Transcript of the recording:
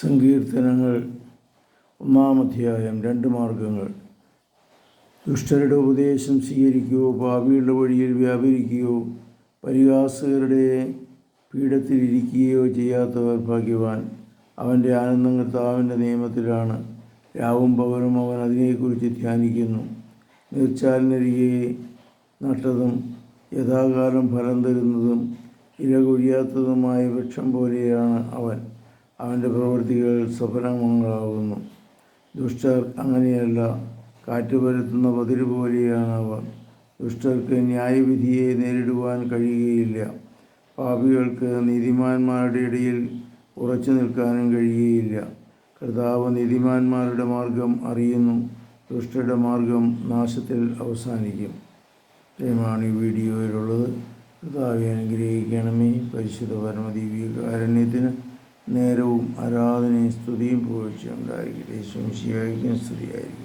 സങ്കീർത്തനങ്ങൾ ഒന്നാം അധ്യായം രണ്ട് മാർഗങ്ങൾ. ദുഷ്ടരുടെ ഉപദേശം സ്വീകരിക്കുകയോ ഭാവിയുടെ വഴിയിൽ വ്യാപരിക്കുകയോ പരിഹാസകരുടെ പീഠത്തിലിരിക്കുകയോ ചെയ്യാത്തവർ ഭാഗ്യവാൻ. അവന്റെ ആനന്ദം കർത്താവിന്റെ നിയമത്തിലാണ്. രാവും പകലും അവൻ അതിനെക്കുറിച്ച് ധ്യാനിക്കുന്നു. നീർച്ചാലിനരികെ നട്ടതും യഥാകാലം ഫലം തരുന്നതും ഇല കൊഴിയാത്തതുമായ വൃക്ഷം പോലെയാണ് അവൻ. അവന്റെ പ്രവൃത്തികൾ സഫലങ്ങളാകുന്നു ദുഷ്ടർ അങ്ങനെയല്ല കാറ്റ് പരത്തുന്ന പതിര് പോലെയാണ് അവർ ദുഷ്ടർക്ക് ന്യായവിധിയെ നേരിടുവാൻ കഴിയുകയില്ല. പാപികൾക്ക് നീതിമാന്മാരുടെ ഇടയിൽ ഉറച്ചു നിൽക്കാനും കഴിയുകയില്ല. കർത്താവ് നീതിമാന്മാരുടെ മാർഗം അറിയുന്നു. ദുഷ്ടരുടെ മാർഗം നാശത്തിൽ അവസാനിക്കും. ഇത്രയുമാണ് ഈ വീഡിയോയിലുള്ളത്. കർത്താവെ അനുഗ്രഹിക്കണമേ. പരിശുദ്ധ പരമദീവികാരണ്യത്തിന് നേരവും ആരാധനയും സ്തുതിയും പുകഴ്ച ഉണ്ടായിരിക്കട്ടെ. ശംശിയായിരിക്കും സ്തുതിയായിരിക്കും